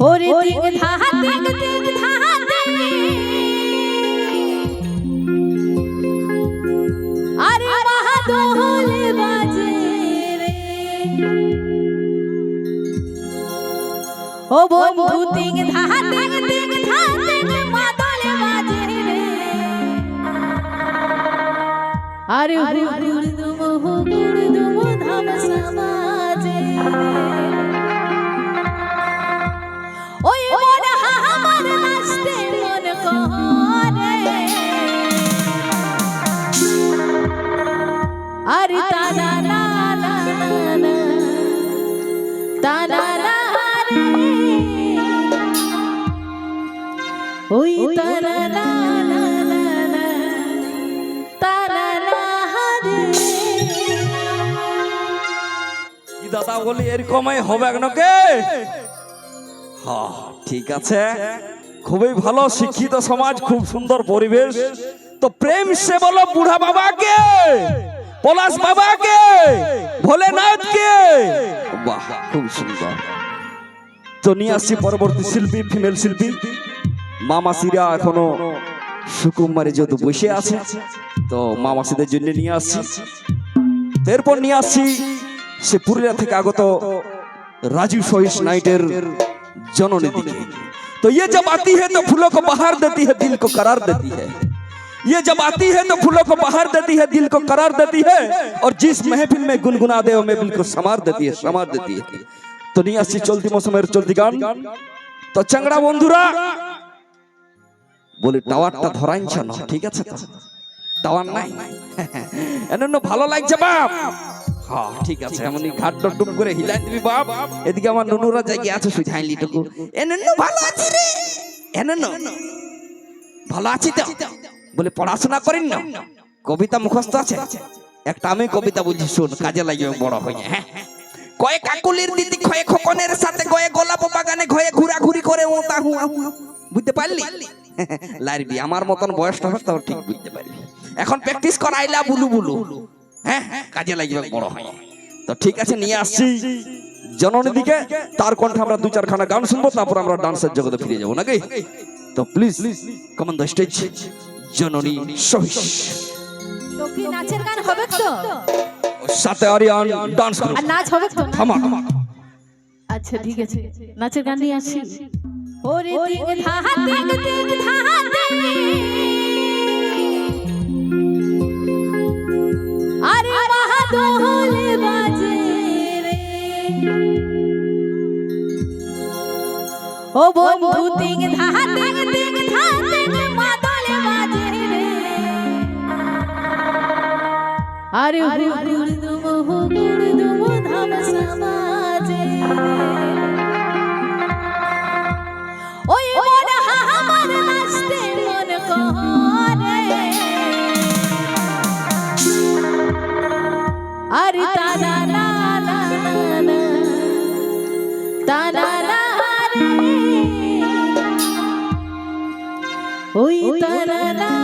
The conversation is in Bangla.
ওরে তিং ধাহা তিং তিং ধাহা আরে মাহাদোল বাজে রে। ও বন্ধু তিং ধাহা তিং তিং ধাহা তিং মাদল বাজে রে আরে হুড় দুম হুড় দুম ধাম সমাজে। ওই আরে তানা না না না তানা না রে ওই তানা না না না না তানা না রে কি দাদা বলি এরকমই হবে নাকি হ্যাঁ ঠিক আছে খুবই ভালো শিক্ষিত সমাজ খুব সুন্দর পরিবেশ তো প্রেম সে বলো বুড়া বাবাকে পলাশ বাবাকে ভোলেনাথকে বাহ খুব সুন্দর তো নিয়ে আসছি পরবর্তী শিল্পী ফিমেল শিল্পী মামাসিরা এখনো সুকুমারী যেহেতু বসে আছে তো মামাসিদের জন্য নিয়ে আসছি তো এরপর নিয়ে আসছি সে পুরুলিয়া থেকে আগত राजू सोइस नाइटर जनों ने दिखे तो ये जब आती है तो फूलों को बाहर देती है दिल को करार देती है ये जब आती है तो फूलों को बाहर देती है दिल को करार देती है और जिस महफिल में गुनगुना दे में बिल्कुल समार देती है समार देती है तो नहीं আসছি চলতি মৌসুমের চলতি গান তো চাংড়া বন্ধুরা বলে টাওয়ারটা ধরাইছ না ঠিক আছে তো টাওয়ার নাই এজন্য ভালো লাগছে বাপ হ্যাঁ ঠিক আছে এমনি ঘাট ডুম করে হিলাই দিবি বাপ এদিকে আমার নুনুরা জায়গা আছে সুঝাইলি টুকু এনেন্ন ভালো আছি রে এনেন্ন ভালো আছি তো বলে, পড়াশোনা করেন না। কবিতা মুখস্থ আছে? একটা আমি কবিতা বুঝি, শুন, কাজে লাগবে বড় হয়ে হ্যাঁ। কয়ে কাকুলির দিদি খয়ে খোকনের সাথে গয়ে গোলাপ বাগানে ঘয়ে ঘোরাঘুরি করে ও তা হুয়া হুয়া। বুঝতে পারলি? লারবি আমার মতন বয়সটা হবে তবে ঠিক বুঝতে পারবি। এখন প্র্যাকটিস করাইলা বুলু বুলু। হ্যাঁ কাজে লাগবে বড় হয় তো ঠিক আছে, নিয়ে আসছি। জননী দিকে, তার কণ্ঠে আমরা দু চারখানা গান শুনব, তারপর আমরা ডান্সের জগতে ফিরে যাব, নাকি? তো প্লিজ কমন দ্য স্টেজ জননী সহিস তো নাচের গান হবে তো? সাথে আরিয়ান ডান্স করো। আর নাচ হবে তো? থামা। আচ্ছা ঠিক আছে। নাচের গান নিয়ে আসি। ওরে আরে মাহাদোল বাজে রে। ও বন্ধু তিং আরে হুড় দুম হুড় দুম ধাম সমাজে। ওই মন হাহাবার নাচতে মন করে। আরে তানা না না না না না রে। ওই না না